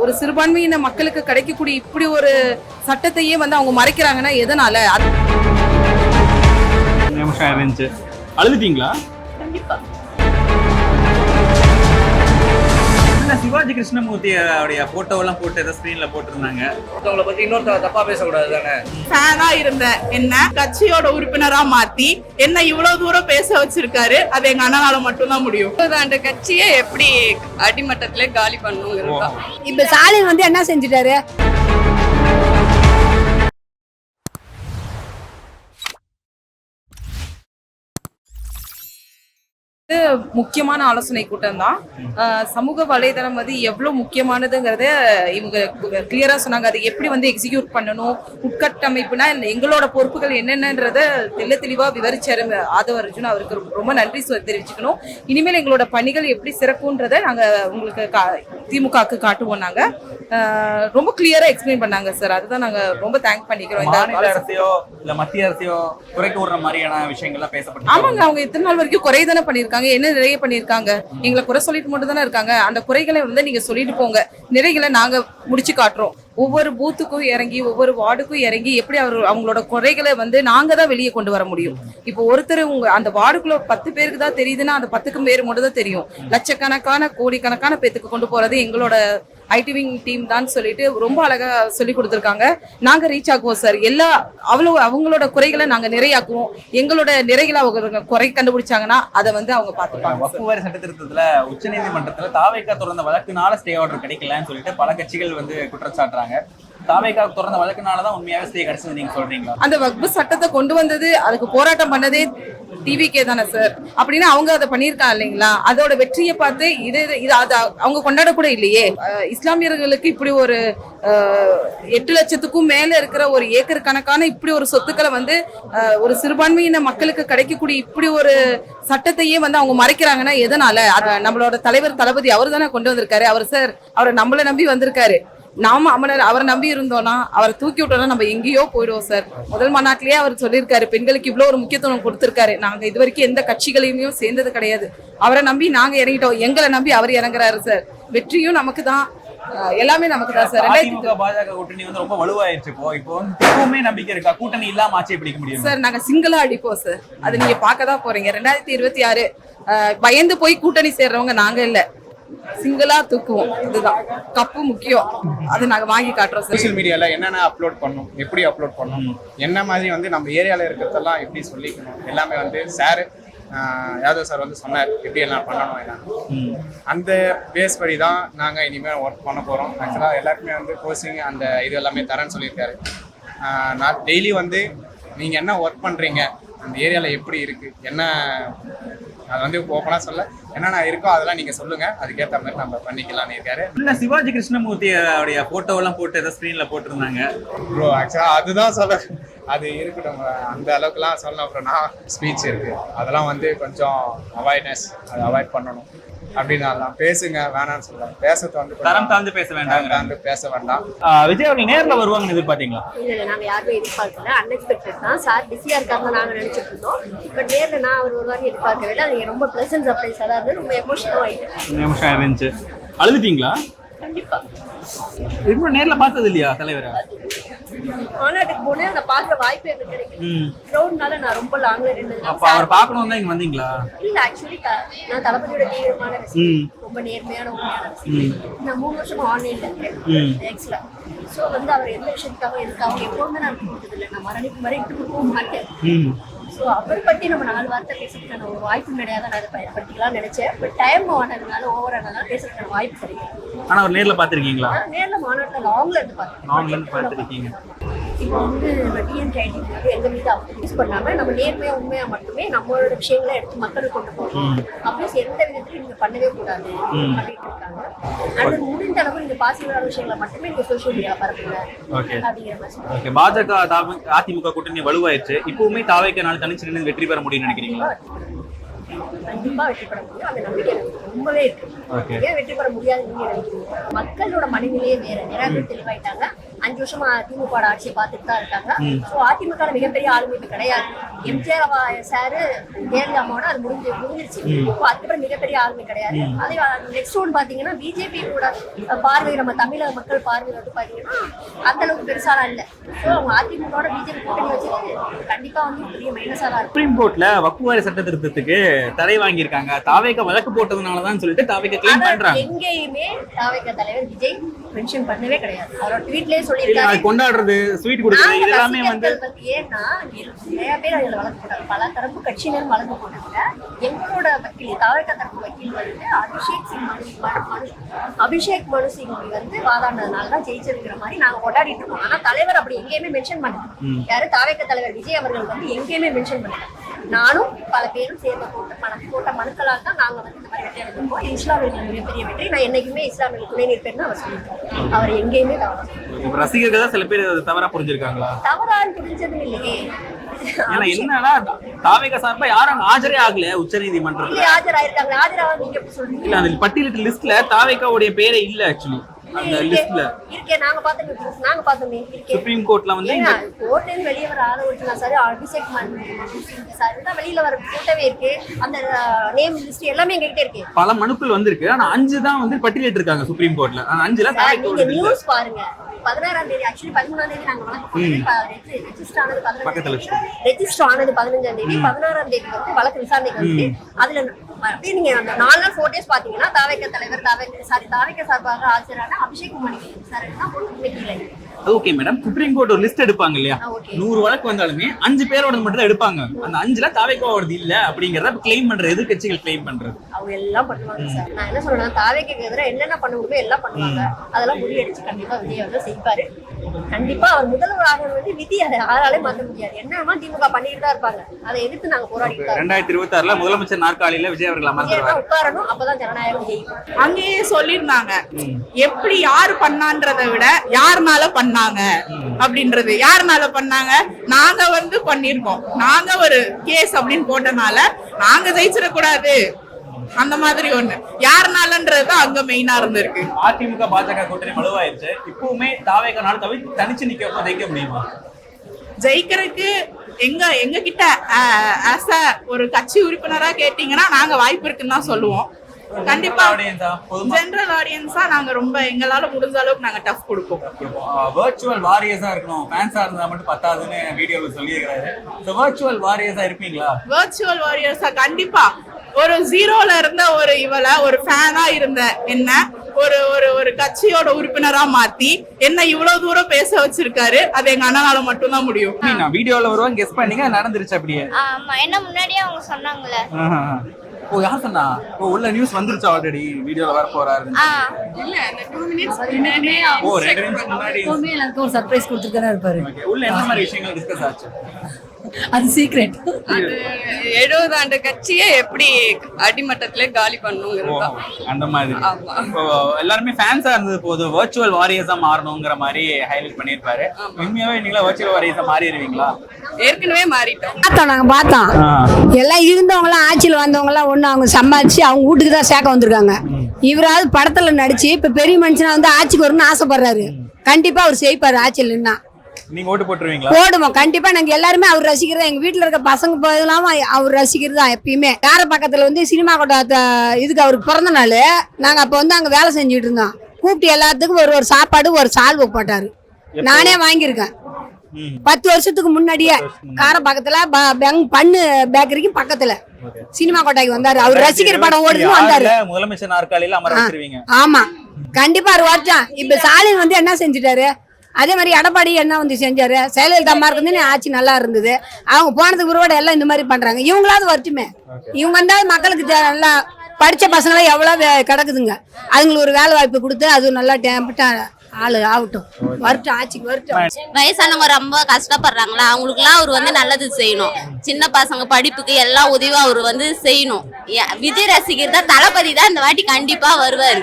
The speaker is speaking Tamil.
ஒரு சிறுபான்மையின மக்களுக்கு கிடைக்கக்கூடிய இப்படி ஒரு சட்டத்தையே வந்து அவங்க மறைக்கிறாங்கன்னா எதனால? அது நிமிஷம் இருந்துச்சு அழுதுட்டீங்களா? கண்டிப்பா. என்ன சிவாஜி கிருஷ்ணமூர்த்தி உடைய போட்டோ எல்லாம் போட்டு ஏதோ ஸ்கிரீன்ல போட்டிருந்தாங்க. ஒருத்தவங்களை பத்தி இன்னொருத்தவங்க தப்பா பேசக்கூடாது தானே? ஃபேனா இருந்த என்ன கட்சியோட உறுப்பினரா மாத்தி என்ன இவ்வளவு தூரம் பேச வச்சிருக்காரு அது எங்க அண்ணனால மட்டும்தான் முடியும். அந்த கட்சியை எப்படி அடிமட்டத்துல காலி பண்ணுங்கிறது இப்ப ஸ்டாலின் வந்து என்ன செஞ்சுட்டாரு? முக்கியமான ஆலோசனை கூட்டம் தான். சமூக வலைதளம் வந்து எவ்வளோ முக்கியமானதுங்கிறத இவங்க கிளியராக சொன்னாங்க. அதை எப்படி வந்து எக்ஸிக்யூட் பண்ணணும்? உட்கட்டமைப்புனா எங்களோட பொறுப்புகள் என்னென்னன்றத தெள்ள தெளிவாக விவரிச்சாரு ஆதவ அர்ஜுன் அவருக்கு ரொம்ப- நன்றி தெரிவிச்சுக்கணும். இனிமேல் எங்களோட பணிகள் எப்படி சிறக்குன்றதை நாங்கள் உங்களுக்கு கா- திமுகவுக்கு காட்டுவோம் நாங்கள் ரொம்ப கிளியரா எக்ஸ்பிளைன் பண்ணாங்க சார் அதுதான் நாங்க ரொம்ப தேங்க் பண்ணிக்கிறோம். மாநில. அரசையோ இல்ல மத்திய அரசையோ குறைக்க விடுற மாதிரியான விஷயங்கள்லாம் பேசப்பட்டு ஆமாங்க அவங்க இத்தனை நாள் வரைக்கும் குறை தானே பண்ணிருக்காங்க என்ன நிறைய பண்ணிருக்காங்க எங்களை குறை சொல்லிட்டு மட்டும் தானே இருக்காங்க. அந்த குறைகளை வந்து நீங்க சொல்லிட்டு போங்க. நிறைகளை நாங்க முடிச்சு காட்டுறோம். ஒவ்வொரு பூத்துக்கும் இறங்கி ஒவ்வொரு வார்டுக்கும் இறங்கி எப்படி அவர் அவங்களோட குறைகளை வந்து நாங்க தான் வெளியே கொண்டு வர முடியும். இப்போ ஒருத்தர் உங்க அந்த வார்டுக்குள்ள பத்து பேருக்கு தான் தெரியுதுன்னா அந்த பத்துக்கும் பேர் மட்டும் தான் தெரியும். லட்சக்கணக்கான கோடிக்கணக்கான பேத்துக்கு கொண்டு போறது எங்களோட ஐடிவிங் டீம் தான் சொல்லிட்டு ரொம்ப அழகா சொல்லி கொடுத்துருக்காங்க. நாங்க ரீச் ஆக்குவோம் சார் எல்லா அவ்வளவு அவங்களோட குறைகளை நாங்க நிறையாக்குவோம். எங்களோட நிறைகளை அவங்க குறை கண்டுபிடிச்சாங்கன்னா அதை வந்து அவங்க பார்த்துப்பாங்க. வக்ஃபு வாரி சட்ட திருத்தத்துல உச்சநீதிமன்றத்துல தாவேக்கா தொடர்ந்த வழக்குனால ஸ்டே ஆர்டர் கிடைக்கலன்னு சொல்லிட்டு பல கட்சிகள் வந்து குற்றம் சாட்டுறாங்க தாவேக்கா தொடர்ந்த வழக்குனால தான் உண்மையாவே ஸ்டே கிடைச்சது நீங்க சொல்றீங்களா? அந்த வக்பு சட்டத்தை கொண்டு வந்தது அதுக்கு போராட்டம் பண்ணதே டிவிக்கே தானே சார் அப்படின்னா அவங்க அதை பண்ணியிருக்காங்க இல்லைங்களா? அதோட வெற்றியை பார்த்து இது இது- இது அது அவங்க கொண்டாட கூட இல்லையே இஸ்லாமியர்களுக்கு இப்படி ஒரு எட்டு லட்சத்துக்கும் மேல இருக்கிற ஒரு ஏக்கர் கணக்கான இப்படி ஒரு சொத்துக்களை வந்து ஒரு சிறுபான்மையின மக்களுக்கு கிடைக்கக்கூடிய இப்படி ஒரு சட்டத்தையே வந்து அவங்க மறைக்கிறாங்கன்னா எதனால? நம்மளோட தலைவர் தளபதி அவர் தானே கொண்டு வந்திருக்காரு. அவர் சார் அவரை நம்மளை நம்பி வந்திருக்காரு. நாம அவனை அவரை நம்பி இருந்தோம்னா அவரை தூக்கி விட்டோம்னா நம்ம எங்கேயோ போயிடுவோம் சார் முதல் மாநாட்டிலேயே அவர் சொல்லியிருக்காரு பெண்களுக்கு இவ்வளோ ஒரு முக்கியத்துவம் கொடுத்திருக்காரு. நாங்க இது வரைக்கும் எந்த கட்சிகளையுமே சேர்ந்தது கிடையாது. அவரை நம்பி நாங்க இறங்கிட்டோம். எங்களை நம்பி அவர் இறங்குறாரு சார் வெற்றியும் நமக்கு தான் எல்லாமே நமக்கு தான் சார் அதிமுக பாஜக கூட்டணி வந்து ரொம்ப வலுவாயிருச்சு இப்போ. இப்போ வந்து இப்பவுமே நம்பிக்கை இருக்கா? கூட்டணி இல்லாம ஆட்சியை பிடிக்க முடியும்? சார் நாங்க சிங்கிளா அடிப்போம் சார் அது நீங்க பார்க்க தான் போறீங்க. ரெண்டாயிரத்தி இருபத்தி ஆறு பயந்து போய் கூட்டணி சேர்றவங்க நாங்க இல்ல. சிங்கிளா தூக்குவோம். இதுதான். கப்பு முக்கியம். அது நாங்க வாங்கி காட்டுறோம் சோஷியல் மீடியால என்னென்ன அப்லோட் பண்ணணும்? எப்படி அப்லோட் பண்ணணும்? என்ன மாதிரி வந்து நம்ம ஏரியால இருக்கிறதெல்லாம் எப்படி சொல்லிக்கணும்? எல்லாமே வந்து சார் யாதவ் சார் வந்து சொன்னார். எப்படி எல்லாம் பண்ணணும் எல்லாம். அந்த பேஸ் படி தான் நாங்கள் இனிமேல் ஒர்க் பண்ண போகிறோம் ஆக்சுவலாக எல்லாருக்குமே வந்து கோச்சிங் அந்த இது எல்லாமே தரேன்னு சொல்லியிருக்காரு. நான் டெய்லி வந்து நீங்கள் என்ன ஒர்க் பண்ணுறீங்க அந்த ஏரியாவில் எப்படி இருக்குது என்ன அது வந்து ஓப்பனாக சொல்ல. என்னென்ன இருக்கோ அதெல்லாம் நீங்கள் சொல்லுங்கள் அதுக்கேற்ற மாதிரி நம்ம பண்ணிக்கலாம்னு இருக்காரு. இல்ல சிவாஜி கிருஷ்ணமூர்த்தி உடைய போட்டோ ஏதோ ஸ்கிரீன்ல போட்டிருந்தாங்க. ப்ரோ ஆக்சுவலாக அதுதான் சொல்ல அது இருக்கட்டும். அந்த அளவுக்குலாம் சொல்லணும் அப்புறம்னா ஸ்பீச் இருக்கு. அதெல்லாம் வந்து கொஞ்சம் அவாய்ட்னஸ் அதை அவாய்ட் பண்ணணும். அப்படின்னு பேசுங்க வேணாம்னு பேசுறது வந்து கொஞ்சம் தரம் தாழ்ந்து பேச வேண்டாம் தாழ்ந்து பேச வேண்டாம். விஜய் அவர்கள் நேர்ல வருவாங்கன்னு எதிர்பார்த்தீங்களா? இல்ல இல்ல நாங்க யாருமே எதிர்பார்க்கல. அன்எக்ஸ்பெக்டட் தான். சார் பிஸியா இருக்காருன்னு நாங்க நினைச்சிட்டு இருந்தோம். பட் நேர்ல நான் அவர் ஒரு வாரம் எதிர்பார்க்கவே இல்லை. அது ரொம்ப பிளசன்ட் சர்ப்ரைஸா தான் இருந்தது ரொம்ப எமோஷனல் ஆயிட்டேன் நிமிஷம் இருந்துச்சு. அழுதுட்டீங்களா? கண்டிப்பா. இப்போ நேர்ல பார்த்தது இல்லையா தலைவரை? மாநாட்டுக்கு போனேன் அதை பார்க்குற வாய்ப்பு எனக்கு கிடைக்கல. க்ரௌட்னால நான் ரொம்ப லாங்ல அப்ப அவர் பார்க்கணும் தான் இங்க வந்தீங்களா? இல்ல ஆக்சுவலி நான் தளபதியோட தீவிரமான. ரொம்ப நேர்மையான உண்மையான. நான் மூணு வருஷமா ஆன்லைன்ல. இருக்கேன். எக்ஸ்ல ஸோ வந்து அவர் எந்த விஷயத்துக்காக எதுக்காக எப்பவுமே நான் கொடுத்ததில்லை நான் மரணி மறைத்து போக மாட்டேன். ஸோ அவர் பத்தி நம்ம நாலு வார்த்தை பேசுறதுக்கான ஒரு வாய்ப்பு கிடையாது. நான் அதை பயன்படுத்திக்கலாம்னு நினைச்சேன். பட் டைம் ஆனதுனால ஓவர் ஆனதுனால பேசுறதுக்கான வாய்ப்பு கிடைக்கும் ஆனா அவர் நேர்ல பாத்திருக்கீங்களா நான் நேர்ல மாநாட்டில் லாங்ல இருந்து பார்த்தேன் லாங்ல இருந்து பார்த்திருக்கீங்க. இப்போ வந்து நம்ம டிஎன்கே ஐடி வந்து எங்க மீது அவங்க யூஸ் பண்ணாம நம்ம நேர்மையா உண்மையா மட்டுமே நம்மளோட விஷயங்களை எடுத்து மக்களுக்கு கொண்டு போகணும். அப்படியே எந்த விதத்திலும் நீங்க பண்ணவே கூடாது அப்படின்ட்டு இருக்காங்க. அது முடிந்த அளவு நீங்க பாசிட்டிவான விஷயங்களை மட்டுமே நீங்க சோஷியல் மீடியா பரப்புங்க. அப்படிங்கிற மாதிரி. ஓகே பாஜக தாம- அதிமுக கூட்டணி வலுவாயிருச்சு. இப்பவுமே தாவைக்கனால தனிச்சு நின்று வெற்றி பெற முடியும்னு நினைக்கிறீங்களா? கண்டிப்பா வெற்றி பெற முடியும். அந்த நம்பிக்கை எனக்கு ரொம்பவே இருக்கு. ஏன் வெற்றி பெற முடியாதுன்னு நினைக்கிறீங்க? மக்களோட மனநிலையே வேற. நிறைய பேர் தெளிவாயிட்டாங்க. அஞ்சு வருஷமா திமுக ஆட்சியை பார்த்துட்டு தான் இருக்காங்க. ஸோ அதிமுக மிகப்பெரிய ஆளுமை இப்ப கிடையாது எம்ஜிஆர் சாரு ஜெயலலிதா அம்மாவோட அது முடிஞ்சு முடிஞ்சிருச்சு. இப்போ அதுக்கப்புறம் மிகப்பெரிய ஆளுமை கிடையாது. அதே நெக்ஸ்ட் ஒன் பாத்தீங்கன்னா பிஜேபி கூட பார்வை நம்ம தமிழக மக்கள் பார்வை வந்து பாத்தீங்கன்னா அந்த அளவுக்கு பெருசாலாம் இல்ல. ஸோ அவங்க அதிமுகவோட பிஜேபி கூட்டணி வச்சுட்டு கண்டிப்பா வந்து பெரிய மைனஸா தான் சுப்ரீம் கோர்ட்ல வக்குவாரி சட்ட திருத்தத்துக்கு தடை வாங்கியிருக்காங்க. தாவேக்கா வழக்கு போட்டதுனாலதான் சொல்லிட்டு தாவேக்கா கிளைம் பண்றாங்க. எங்கேயுமே தாவேக தலைவர் விஜய் மென்ஷன் பண்ணவே கிடையாது. அவரோட ட்வீட்லயே சொல்லியிருக்காரு. கொண்டாடுறது ஸ்வீட் கொடுக்குறது நாங்க இது எல்லாமே வந்து ஏன்னா நிறைய பேர் அதுல வழக்கு போட்டாங்க பல தரப்பு கட்சியினர் வழக்கு போட்டாங்க எங்களோட வக்கீல் தாவக தரப்பு வக்கீல் வந்து அபிஷேக் சிங் மனு அபிஷேக் மனு சிங் வந்து வாதாடினதுனால தான் ஜெயிச்சிருக்கிற மாதிரி நாங்க கொண்டாடிட்டு இருக்கோம். ஆனா தலைவர் அப்படி எங்கேயுமே மென்ஷன் பண்ணல. யாரு? தாவேக்க தலைவர் விஜய் அவர்கள் வந்து எங்கேயுமே மென்ஷன் பண்ணல. நானும் பல பேரும் சேர்ந்து போட்டு பண போட்ட மனுக்களால் தான் நாங்க வந்து இது இஸ்லாமியர்கள் மிகப்பெரிய வெற்றி நான் என்னைக்குமே இஸ்லாமியர்கள் துணை நிற்பேன்னு அவர் சொல்லியிருக்காரு அவர் எங்கேயுமே தவறு இப்ப ரசிகர்கள் தான் சில பேர் தவறா புரிஞ்சிருக்காங்களா? தவறாக புரிஞ்சதும் இல்லையே என்னன்னா தாவேக்கா சார்பா யாரும் ஆஜரே ஆகல உச்ச ஆஜராயிருக்காங்க ஆஜராக நீங்க சொல்றீங்க? இல்ல அந்த பட்டியலிட்ட லிஸ்ட்ல தாவேக்காவுடைய பேரே இல்ல ஆக்சுவலி அந்த லிஸ்ட்ல இருக்கே நாங்க பார்த்தோமே நாங்க இருக்கே. சுப்ரீம் கோர்ட்ல வந்து இந்த கோர்ட்ல வெளியே வர ஆள ஒருத்தனா சார் அபிஷேக் சார் தான் வெளியில வர போட்டோவே இருக்கு. அந்த நேம் லிஸ்ட் எல்லாமே எங்ககிட்ட இருக்கு. பல மனுக்கள் வந்திருக்கு. ஆனா அஞ்சு தான் வந்து பட்டியலிட்டு இருக்காங்க சுப்ரீம் கோர்ட்ல அஞ்சுல நீங்க நியூஸ் பாருங்க. பதினாறாம் தேதி ஆக்சுவலி பதிமூணாம் தேதி நாங்க வழக்கு ரெஜிஸ்டர் ஆனது பதினஞ்சு ரெஜிஸ்டர் ஆனது பதினஞ்சாம் தேதி. பதினாறாம் தேதி வந்து வழக்கு விசாரணைக்கு வந்து அதுல அப்படியே நீங்க அந்த நாலு நாள் ஃபோர் டேஸ் பாத்தீங்கன்னா தாவைக்க தலைவர் தாவைக்க சாரி தாவைக்க சார்பாக ஆஜரான அபிஷேக் மணி சார் இன்னைக்கு ஓகே மேடம் சுப்ரீம் கோர்ட் ஒரு லிஸ்ட் எடுப்பாங்க இல்லையா. நூறு வழக்கு வந்தாலுமே அஞ்சு பேரோட மட்டும் தான் எடுப்பாங்க. அந்த அஞ்சுல தாவேக்காவோடது இல்ல அப்படிங்கறத கிளைம் பண்ற எதிர்க்கட்சிகள் கிளைம் பண்றது. அவங்க எல்லாம் பண்ணுவாங்க சார். நான் என்ன சொல்றேன்னா தாவைக்கு எதிராக என்னென்ன பண்ண முடியுமோ எல்லாம் பண்ணுவாங்க. அதெல்லாம் முறியடிச்சு கண்டிப்பா விஜய் அவர்கள் செய்வாரு. கண்டிப்பா அவர் முதல்வர் ஆகணும் வந்து விதி அதை யாராலே மாத்த முடியாது. என்னமா திமுக பண்ணிட்டு தான் இருப்பாங்க. அதை எதிர்த்து நாங்க இருக்கோம். ரெண்டாயிரத்தி இருபத்தி ஆறுல முதலமைச்சர் நாற்காலியில விஜய் அவர்கள் உட்காரணும். அப்பதான் ஜனநாயகம் ஜெயிக்கும். அங்கேயே சொல்லியிருந்தாங்க. எப்படி யாரு பண்ணான்றதை விட யாருனால பண்ணாங்க? அப்படின்றது. யாருனால பண்ணாங்க? நாங்க வந்து பண்ணிருக்கோம் நாங்க ஒரு கேஸ் அப்படின்னு போட்டனால நாங்க ஜெயிச்சிடக்கூடாது. அந்த மாதிரி ஒண்ணு. யாருனாலன்றது அங்க மெயினா இருந்திருக்கு. அதிமுக பாஜக கூட்டணி வலுவாயிருச்சு இப்பவுமே தாவேக்கனால தவிர தனிச்சு நிக்க ஜெயிக்க முடியுமா? ஜெயிக்கிறதுக்கு எங்க எங்க கிட்ட ஆஸ் அ ஒரு கட்சி உறுப்பினரா கேட்டீங்கன்னா நாங்க வாய்ப்பு இருக்குன்னு தான் சொல்லுவோம். கண்டிப்பா ஜெனரல் ஆடியன்ஸா நாங்க ரொம்ப எங்களால முடிஞ்ச அளவுக்கு நாங்க டஃப் கொடுப்போம். வர்ச்சுவல் வாரியர்ஸா இருக்கணும். ஃபேன்ஸா இருந்தா மட்டும் பத்தாதுன்னு வீடியோல சொல்லியிருக்காரு வர்ச்சுவல் வாரியர்ஸா இருப்பீங்களா? வர்ச்சுவல் வாரியர்ஸா கண்டிப்பா. ஒரு ஜீரோல இருந்த ஒரு இவள ஒரு ஃபேனா இருந்த என்ன ஒரு ஒரு ஒரு கட்சியோட உறுப்பினரா மாத்தி என்ன இவ்வளவு தூரம் பேச வச்சிருக்காரு அது எங்க அண்ணனால மட்டும்தான் முடியும். நான் வீடியோல வருவாங்க கெஸ் பண்ணீங்க நடந்துருச்சு அப்படியே. ஆமா என்ன முன்னாடியே அவங்க சொன்னாங்களே. ஓ யார் சொன்னா? ஓ உள்ள நியூஸ் வந்துருச்சு ஆல்ரெடி வீடியோல வர போறாரு ஆ ஓ ரெண்டு நிமிஷம் முன்னாடி. எப்பவுமே எனக்கு ஒரு சர்ப்ரைஸ் கொடுத்துட்டு இருப்பாரு. உள்ள என்ன மாதிரி விஷயங்கள் டிஸ்கஸ் ஆச்சு? அது சீக்ரெட் அது எழுபது ஆண்டு கட்சியை எப்படி அடிமட்டத்திலே காலி பண்ணுங்கிறது அந்த மாதிரி. இப்போ எல்லாருமே ஃபேன்ஸா இருந்தது போதும் வர்ச்சுவல் வாரியர்ஸா மாறணுங்கிற மாதிரி ஹைலைட் பண்ணிருப்பாரு உண்மையாவே நீங்களா வர்ச்சுவல் வாரியர்ஸா மாறிடுவீங்களா? ஏற்கனவே மாறிட்டோம். பார்த்தோம் நாங்க பார்த்தோம். எல்லாம் இருந்தவங்க எல்லாம் ஆட்சியில் வந்தவங்க எல்லாம் ஒண்ணு அவங்க சம்பாதிச்சு அவங்க வீட்டுக்கு தான் சேர்க்க வந்திருக்காங்க. இவராவது படத்துல நடிச்சு இப்ப பெரிய மனுஷனா வந்து ஆட்சிக்கு வரணும்னு ஆசைப்படுறாரு. கண்டிப்பா அவர் செய்ப்பாரு ஆட்சியில் நின்னா. நீங்க ஓட்டு போட்டுருவீங்களா? போடுவோம். கண்டிப்பா நாங்க எல்லாருமே அவர் ரசிக்கிறதா எங்க வீட்டுல இருக்க பசங்க போதெல்லாம் அவர் ரசிக்கிறது தான் எப்பயுமே. வேற பக்கத்துல வந்து சினிமா கொட்டா இதுக்கு அவருக்கு பிறந்த நாள் நாங்க அப்ப வந்து அங்க வேலை செஞ்சுட்டு இருந்தோம். கூப்பிட்டு எல்லாத்துக்கும் ஒரு ஒரு சாப்பாடு ஒரு சால்வை போட்டாரு. நானே வாங்கியிருக்கேன். பத்து வருஷத்துக்கு முன்னாடியே கார பக்கத்துல ப- பெங் பண்ணு பேக்கரிக்கு பக்கத்துல. சினிமா கொட்டாய்க்கு வந்தாரு. அவர் ரசிகர் படம் ஓடுதுன்னு வந்தாரு. முதலமைச்சர் நாற்காலியில அமர வச்சிருவீங்க. ஆமா. கண்டிப்பா அவர் வரட்டும் இப்ப ஸ்டாலின் வந்து என்ன செஞ்சுட்டாரு? அதே மாதிரி எடப்பாடி என்ன வந்து செஞ்சாரு? செயலலிதா அம்மா இருக்குது ஆட்சி நல்லா இருந்தது. அவங்க போனதுக்கு பிறகு எல்லாம் இந்த மாதிரி பண்றாங்க. இவங்களாவது வரட்டுமே. இவங்க வந்தா மக்களுக்கு நல்லா படிச்ச பசங்களாம் எவ்வளவு வே- கிடக்குதுங்க. அதுங்களுக்கு ஒரு வேலை வாய்ப்பு கொடுத்து அது நல்லா டேம்பிட்டா ஆளு ஆகட்டும். வரட்டும் ஆட்சிக்கு வரட்டும். வயசானவங்க ரொம்ப கஷ்டப்படுறாங்களா? அவங்களுக்குலாம் அவர் வந்து நல்லது செய்யணும். சின்ன பசங்க படிப்புக்கு எல்லா உதவியும் அவர் வந்து செய்யணும். விஜய் ரசிகர் தான் தளபதி தான் இந்த வாட்டி கண்டிப்பா வருவாரு.